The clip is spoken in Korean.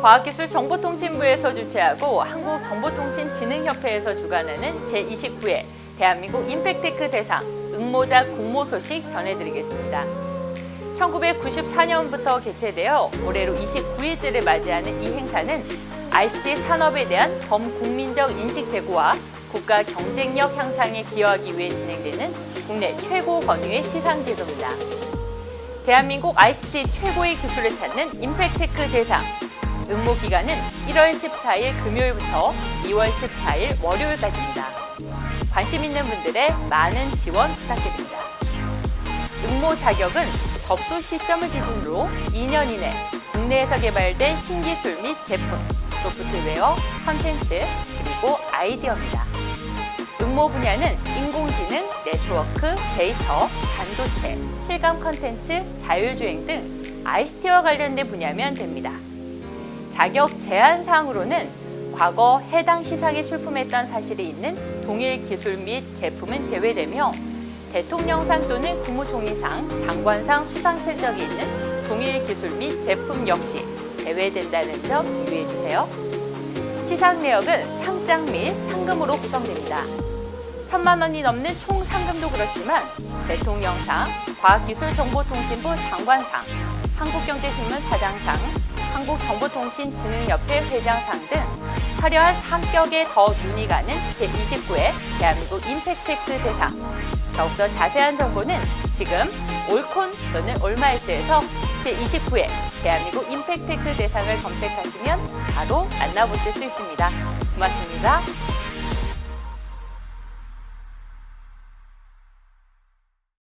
과학기술정보통신부에서 주최하고 한국정보통신진흥협회에서 주관하는 제29회 대한민국 임팩테크 대상 응모자 공모 소식 전해드리겠습니다. 1994년부터 개최되어 올해로 29일째를 맞이하는 이 행사는 ICT 산업에 대한 범국민적 인식 제고와 국가 경쟁력 향상에 기여하기 위해 진행되는 국내 최고 권위의 시상 제도입니다. 대한민국 ICT 최고의 기술을 찾는 임팩테크 대상 응모 기간은 1월 14일 금요일부터 2월 14일 월요일까지입니다. 관심 있는 분들의 많은 지원 부탁드립니다. 응모 자격은 접수 시점을 기준으로 2년 이내 국내에서 개발된 신기술 및 제품, 소프트웨어, 컨텐츠, 그리고 아이디어입니다. 응모 분야는 인공지능, 네트워크, 데이터, 반도체, 실감 컨텐츠, 자율주행 등 ICT와 관련된 분야면 됩니다. 자격 제한 사항으로는 과거 해당 시상에 출품했던 사실이 있는 동일 기술 및 제품은 제외되며 대통령상 또는 국무총리상, 장관상 수상 실적이 있는 동일 기술 및 제품 역시 제외된다는 점 유의해 주세요. 시상 내역은 상장 및 상금으로 구성됩니다. 천만 원이 넘는 총 상금도 그렇지만 대통령상, 과학기술정보통신부 장관상, 한국경제신문 사장상, 한국정보통신진흥협회 회장상 등 화려한 상격에 더 눈이 가는 제29회 대한민국 임팩테크 대상. 더욱더 자세한 정보는 지금 올콘 또는 올마이스에서 제29회 대한민국 임팩테크 대상을 검색하시면 바로 만나보실 수 있습니다. 고맙습니다.